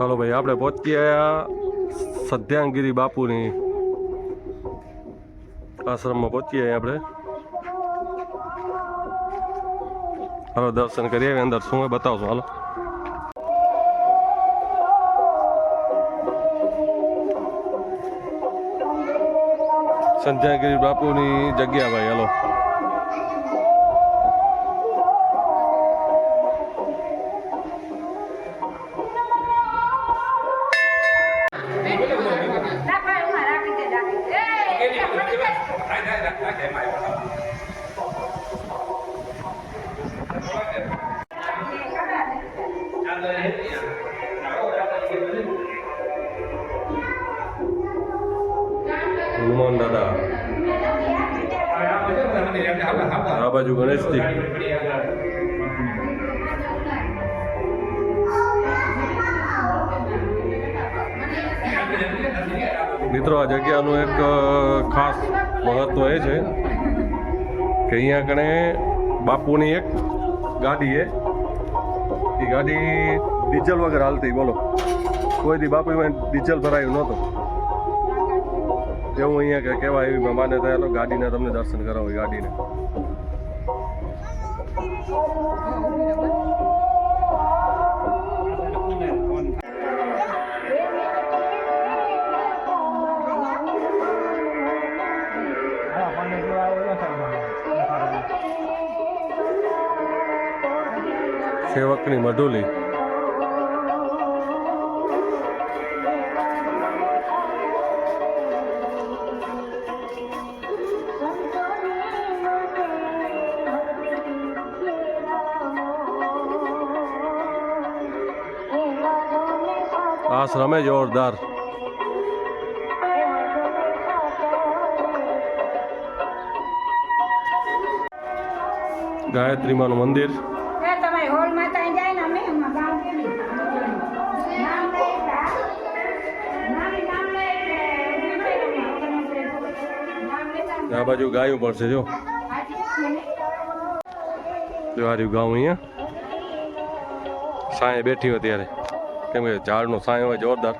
ભાઈ, આપણે પહોંચી આવ્યા સધ્યાંગીરી બાપુની આશ્રમમાં પહોંચી આવ્યા આપણે. હાલો, દર્શન કરીએ અંદર. શું હોય બતાવશો, હાલો. સંધ્યાગીરી બાપુની જગ્યા ભાઈ, હાલો. આ બાજુ ગણેશજી. મિત્રો, આ જગ્યાનું એક ખાસ મહત્વ એ છે કે અહીંયા કણે બાપુની એક ગાડી એ એ ગાડી ડીઝલ વગર હાલતી, બોલો. કોઈ દી બાપુ ડીઝલ ભરાયું નહોતું. એવું અહીંયા કહેવાય એવી માન્યતા ગાડીને તમને દર્શન કરાવો ગાડીને. સેવકની મઢુલી. નામ લે નામ મંદિર. આ બાજુ ગાયું પડશે જો. જો આ રહ્યું ગાઉં અહીંયા. સાંજે બેઠી હોય ત્યારે. કેમ કે ઝાડનો સાંય હોય જોરદાર.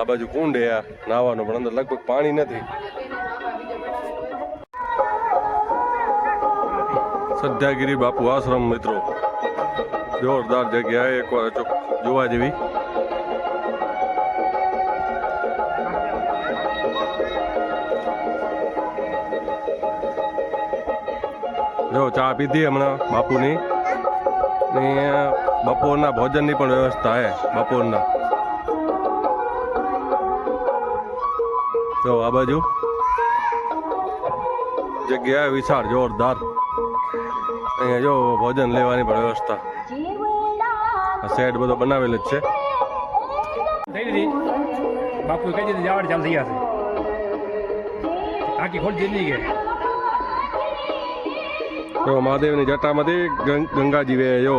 આ બાજુ કુંડ હે નાવાનું પણ અંદર લગભગ પાણી નથી. સધ્યાગીરી બાપુ આશ્રમ મિત્રો. જોરદાર જગ્યા એકવાર જોવા જેવી. જો ચા પીધી હમણાં બાપુની. ને બપોરના ભોજનની પણ વ્યવસ્થા હે બપોરના. જો આ બાજુ. જગ્યા વિશાળ જોરદાર. અહીંયા જો ભોજન લેવાની પણ વ્યવસ્થા. શેડ બધો બનાવેલ જ છે. બાપુ કઈ દીધી જવાડ ચાલુ થઈ ગયા છે. ટાંકી ખોલી દીધી કે જો મહાદેવની જટામાંથી ગંગાજી વે જો.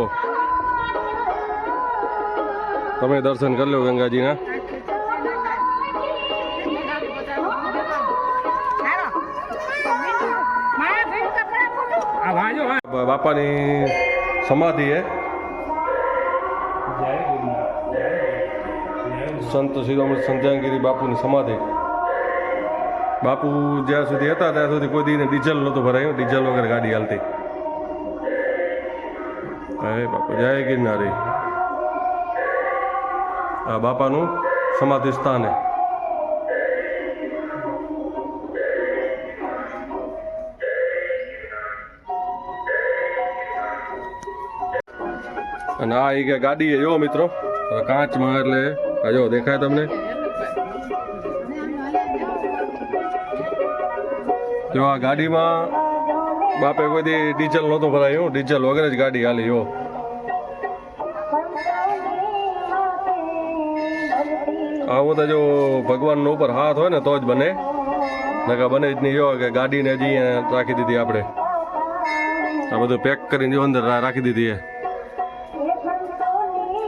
તમે દર્શન કરી લો ગંગાજીના. બાપાની સમાધિ હે. સંત શિરોમણી સંધ્યાગીરી બાપુની સમાધિ. બાપુ જ્યાં સુધી હતા ત્યાં સુધી કોઈ દીને ડીઝલ નહોતું ભરાયું ડીઝલ વગર ગાડી હાલતી. હે બાપુ, જય ગિરનારી. બાપાનું સમાધિ સ્થાન. અને આ એક ગાડી જો મિત્રો કાચમાં એટલે જો દેખાય તમને? જો આ ગાડીમાં બાપે કોઈ ડીઝલ નહોતું ભરાયું, ડીઝલ વગર જ ગાડી હાલી, જો. આવું તો જો ભગવાનનો ઉપર હાથ હોય ને તો જ બને. નકા બને જ નહીં. જો કે ગાડીને હજી રાખી દીધી આપણે. આ બધું પેક કરીને અંદર રાખી દીધી એ.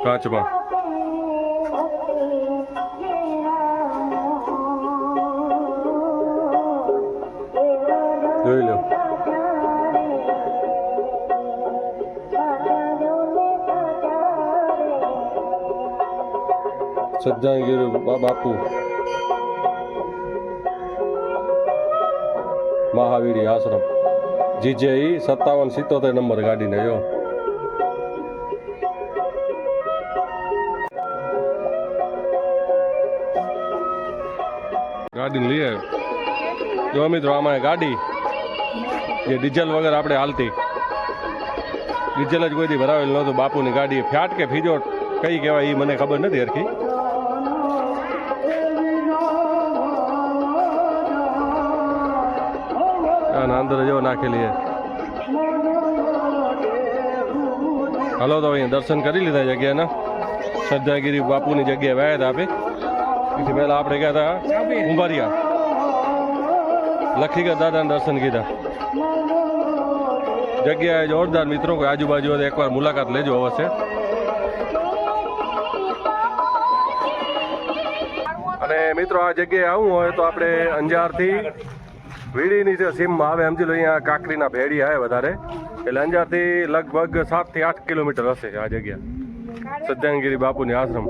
કાચમાં જોઈ લો. સજ્જાનગીરી બાપુ. મહાવીરી આશ્રમ. જીજે ઈ સત્તાવન સિત્તોતેર નંબર ગાડીને જો ગાડી લઈએ જો મિત્રો આમાં ગાડી. જે ડીઝલ વગર આપણે હાલતી. ડીઝલ જ કોઈથી ભરાવેલ નહોતું. બાપુની ગાડી ફ્યાટ કે ફીજો કઈ કહેવાય એ મને ખબર નથી હરખી. અંદર જો નાખેલી છે હલો તો અહીંયા દર્શન કરી લીધા જગ્યાના શ્રદ્ધાગીરી બાપુની જગ્યાએ હતા આપે. એથી પહેલાં આપણે ગયા હતા કુંભારિયા ગયા દાદાને દર્શન કીધા. જગ્યાએ જોરદાર મિત્રો, કોઈ આજુબાજુ એકવાર મુલાકાત લેજો અવશ્ય. અને મિત્રો, આ જગ્યાએ આવવું હોય તો આપણે અંજારથી વીડીની જે સીમમાં આવે સમજી લો, અહીંયા કાકરીના ભેડી આવે વધારે. એટલે અંજારથી લગભગ સાતથી આઠ કિલોમીટર હશે આ જગ્યા. સજ્જાનગીરી બાપુની આશ્રમ.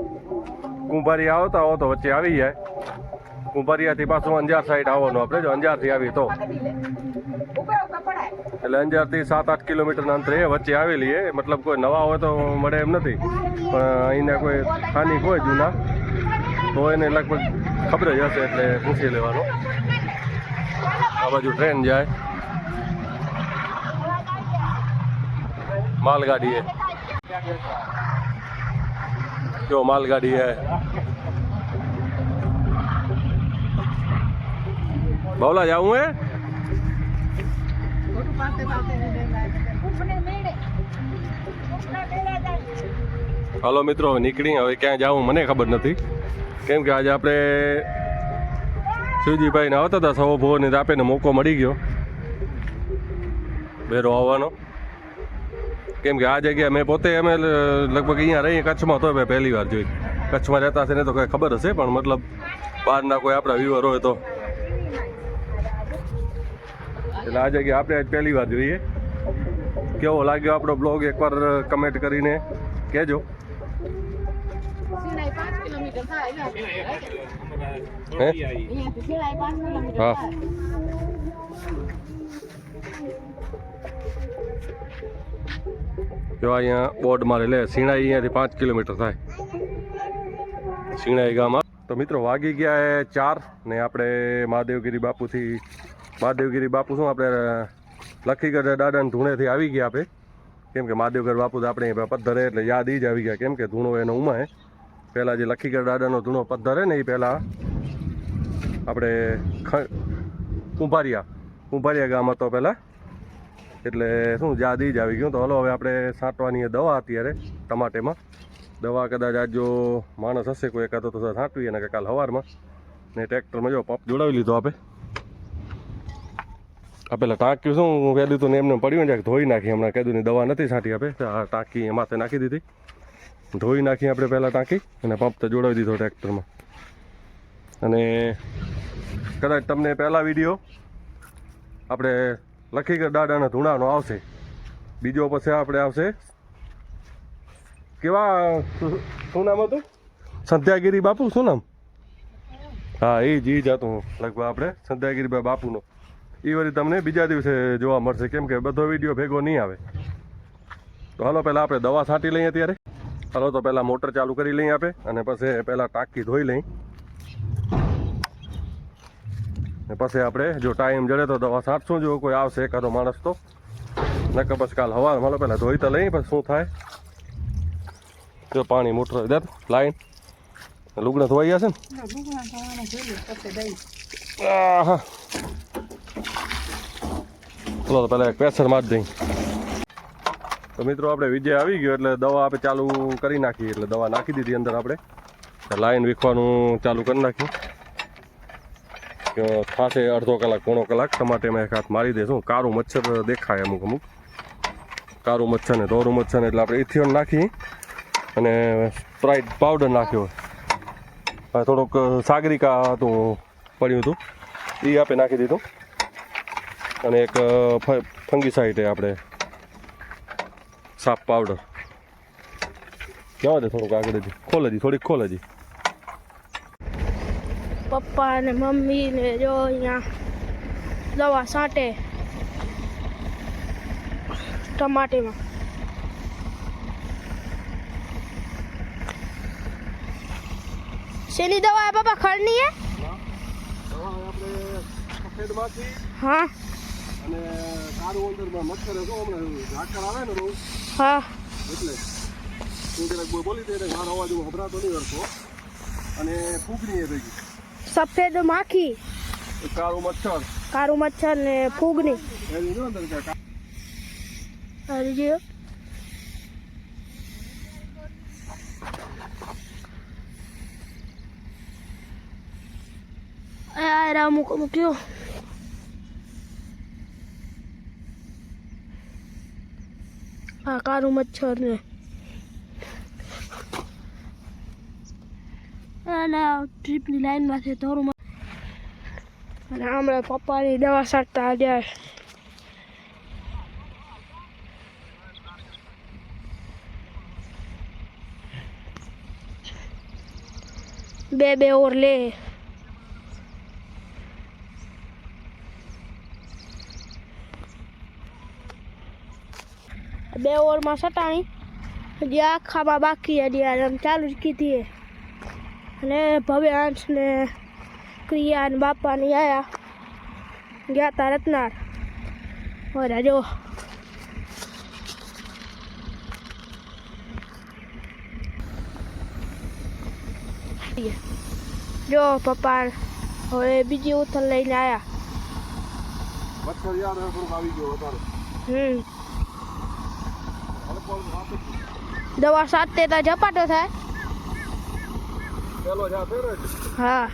કુંભારી આવતા હો તો વચ્ચે આવી જાય. કુંભારિયાથી પાછું અંજાર સાઈડ આવવાનું આપણે. જો અંજારથી આવી તો. એટલે અંજારથી સાત આઠ કિલોમીટરના અંતરે વચ્ચે આવેલી એ મતલબ કોઈ નવા હોય તો મળે એમ નથી. પણ અહીંના કોઈ સ્થાનિક હોય, જૂના, તો એને લગભગ ખબર જ હશે એટલે પૂછી લેવાનું. આ બાજુ ટ્રેન જાય. માલગાડી જો માલગાડી હે બોલા જાવું હે? હાલો મિત્રો નીકળી હવે ક્યાં જાવું મને ખબર નથી. કેમ કે આજે આપણે શિવજીભાઈને આવતા હતા સવો ભુવનની આપેને મોકો મળી ગયો. બેરો આવવાનો. કેમ કે આ જગ્યા મેં પોતે અમે લગભગ અહીંયા રહીએ કચ્છમાં તો મેં પહેલી વાર જોઈ. કચ્છમાં રહેતા છે ને તો કંઈ ખબર હશે, પણ મતલબ બહારના કોઈ આપણા વ્યુઅર હોય તો. એટલે આ જગ્યા આપણે આજ પહેલી વાર જોઈએ. કેવો લાગ્યો આપણો બ્લોગ? એકવાર કમેન્ટ કરીને કહેજો સિલાઈ પાંચ કિલોમીટર થાય હે જો અહીંયા બોર્ડ મારે લે સીણાઈ અહીંયાથી પાંચ કિલોમીટર થાય સીણાઈ ગામમાં તો મિત્રો વાગી ગયા એ ચાર ને આપણે મહાદેવગીરી બાપુથી મહાદેવગીરી બાપુ શું આપણે લખીગઢ દાદાને ધૂણેથી આવી ગયા આપણે કેમ કે મહાદેવગઢ બાપુ તો આપણે પથ્થરે એટલે યાદ એ જ આવી ગયા કેમ કે ધૂણો એનો ઉમાય પહેલાં જે લખીગઢ દાદાનો ધૂણો પથ્થર ને એ પહેલાં આપણે ખ- કુંભારિયા કુંભારિયા ગામ હતો પહેલાં. એટલે શું જાદી જ આવી ગયું. તો હલો, હવે આપણે છાંટવાની દવા અત્યારે, ટમાટેમાં. દવા કદાચ આજ જો માણસ હશે કોઈ એકાદો, તો છાંટવી અને કાલ સવારમાં ને ટ્રેક્ટરમાં જો પંપ જોડાવી લીધો આપે. આ પેલા ટાંકી શું વહેલું તો ને એમને પડ્યું ને ધોઈ નાખી. હમણાં કીધું ની દવા નથી છાંટી આપે. આ ટાંકી માથે નાખી દીધી. ધોઈ નાખી આપણે પહેલાં ટાંકી અને પંપ તો જોડાવી દીધો ટ્રેક્ટરમાં. અને કદાચ તમને પહેલા વીડિયો આપણે લખી કે દાડાના ધૂણાનો આવશે. બીજો પછી આપણે આવશે. કેવા, શું નામ હતું? સંધ્યાગીરી બાપુ, શું નામ? હા, એ જ એ જ હતું લગભગ આપણે સંધ્યાગીરીભાઈ બાપુનો. એ વળી તમને બીજા દિવસે જોવા મળશે. કેમ કે બધો વીડિયો ભેગો નહીં આવે. તો હાલો, પહેલાં આપણે દવા છાંટી લઈએ ત્યારે. હાલો તો પહેલાં મોટર ચાલુ કરી લઈએ આપણે અને પછી પહેલાં ટાંકી ધોઈ લઈ ને પછી આપણે જો ટાઈમ જડે તો દવા છાંટશું જો કોઈ આવશે એકાદો માણસ તો. નકર પછી કાલ હવા માલો પહેલાં ધોઈ તો લઈ પછી શું થાય. જો પાણી મોટર દે લાઈન. લુગડા ધોવાઈ જશે ને? હા. ચલો તો પહેલાં એક પ્રેશર મારી દઈ તો મિત્રો, આપણે વિજય આવી ગયો એટલે દવા આપણે ચાલુ કરી નાખી એટલે દવા નાખી દીધી અંદર આપણે. લાઈન વીખવાનું ચાલુ કરી નાખ્યું થાશે અડધો કલાક, પોણો કલાક ટમાટેમાં એક હાથ મારી દઈશું કારું મચ્છર દેખાય અમુક અમુક. કારું મચ્છર ને દોરું મચ્છર ને એટલે આપણે ઇથિયોન નાખી અને સ્પ્રાઇટ પાવડર નાખ્યો. થોડુંક સાગરિકા હતું, પડ્યું હતું. એ આપણે નાખી દીધું. અને એક ફંગી સાઈડે આપણે સાપ પાવડર. કેવા દે થોડુંક આગળ ખોલે થોડીક ખોલ હજી. પપ્પા ને મમ્મી ને જો અહીંયા દવા સાટે ટમાટીમાં. શેની દવા હે પપ્પા ખડની હે? હા અને કાળું અંદરમાં મચ્છર હતો હમણાં ઝાકર આવે ને રોજ. હા. એટલે હું જરાક બોલ- દે મારો અવાજ હું સંભળાતો નહીં કરતો અને ફૂગની એ ભેગી. સફેદ માખી. કાળું મચ્છર. કાળું મચ્છર ને ફૂગની આ અમુક અમુક આ કારું મચ્છર ને. અને ટ્રીપની લાઈનમાંથી થોડું અને હમણાં પપ્પાની દવા છાંટતા જાય બે બે ઓર લે. બે ઓવરમાં સટાણી. હજી આખામાં બાકી હજી આમ ચાલુ જ કીધી. અને ભવ્યાંશ ને ક્રિયા ને બાપા ને આયા. ગયા તા રત્નાર ઓરા જો જો પપ્પા હવે બીજી ઉથલ લઈને આયા. મચ્છર યાર આવી ગયો વધારે. હમ હવે પણ વાત જ નહીં. દવા સાત તેતા ઝપાટો થાય. હા.